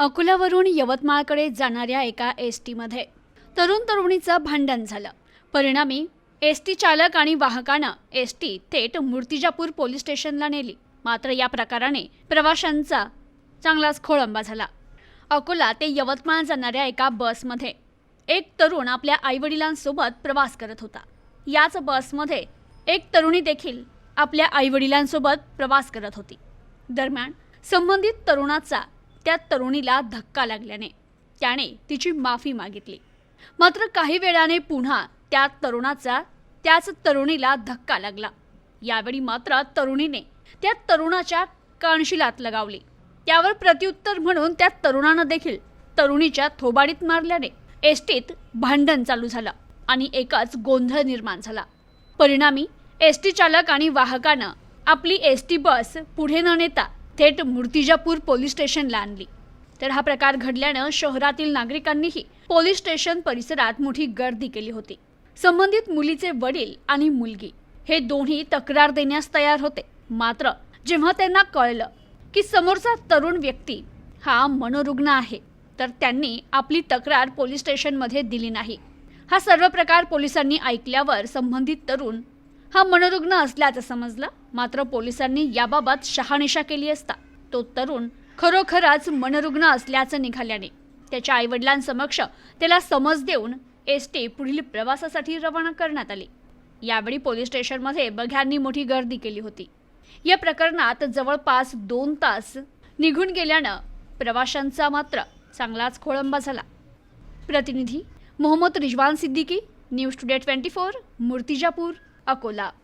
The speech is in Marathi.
अकोल्यावरून यवतमाळकडे जाणाऱ्या एका एस टीमध्ये तरुण तरुणीचं भांडण झालं. परिणामी एस टी चालक आणि वाहकानं एस टी थेट मूर्तिजापूर पोलीस स्टेशनला नेली. मात्र या प्रकाराने प्रवाशांचा चांगलाच खोळंबा झाला. अकोला ते यवतमाळ जाणाऱ्या एका बसमध्ये एक तरुण आपल्या आईवडिलांसोबत प्रवास करत होता. याच बसमध्ये एक तरुणी देखील आपल्या आईवडिलांसोबत प्रवास करत होती. दरम्यान संबंधित तरुणाचा त्या तरुणीला धक्का लागल्याने त्याने तिची माफी मागितली. मात्र काही वेळाने पुन्हा त्या तरुणाचा त्याच तरुणीला धक्का लागला. यावेळी मात्र तरुणीने त्या तरुणाच्या कानशिलात लगावली. त्यावर प्रत्युत्तर म्हणून त्या तरुणानं देखील तरुणीच्या थोबाडीत मारल्याने एसटीत भांडण चालू झालं आणि एकच गोंधळ निर्माण झाला. परिणामी एस टी चालक आणि वाहकानं आपली एस टी बस पुढे न नेता थेट मूर्तिजापूर पोलीस स्टेशनला आणली. तर हा प्रकार घडल्यानं शहरातील नागरिकांनीही पोलीस स्टेशन परिसरात मोठी गर्दी केली होती. संबंधित मुलीचे वडील आणि मुलगी हे दोन्ही तक्रार देण्यास तयार होते. मात्र जेव्हा त्यांना कळलं की समोरचा तरुण व्यक्ती हा मनोरुग्ण आहे तर त्यांनी आपली तक्रार पोलीस स्टेशनमध्ये दिली नाही. हा सर्व प्रकार पोलिसांनी ऐकल्यावर संबंधित तरुण हा मनोरुग्ण असल्याचं समजलं. मात्र पोलिसांनी याबाबत शहानिशा केली असता. तो तरुण खरोखरच मनरुग्ण असल्याचं निघाल्याने त्याच्या आईवडिलांसमक्ष त्याला समज देऊन एस टी पुढील प्रवासासाठी रवाना करण्यात आली. यावेळी पोलीस स्टेशनमध्ये बघ्यांनी मोठी गर्दी केली होती. या प्रकरणात जवळपास दोन तास निघून गेल्यानं प्रवाशांचा मात्र चांगलाच खोळंबा झाला. प्रतिनिधी Mohammad Rizwan Siddiqui news today twenty four Murtizapur. Akola.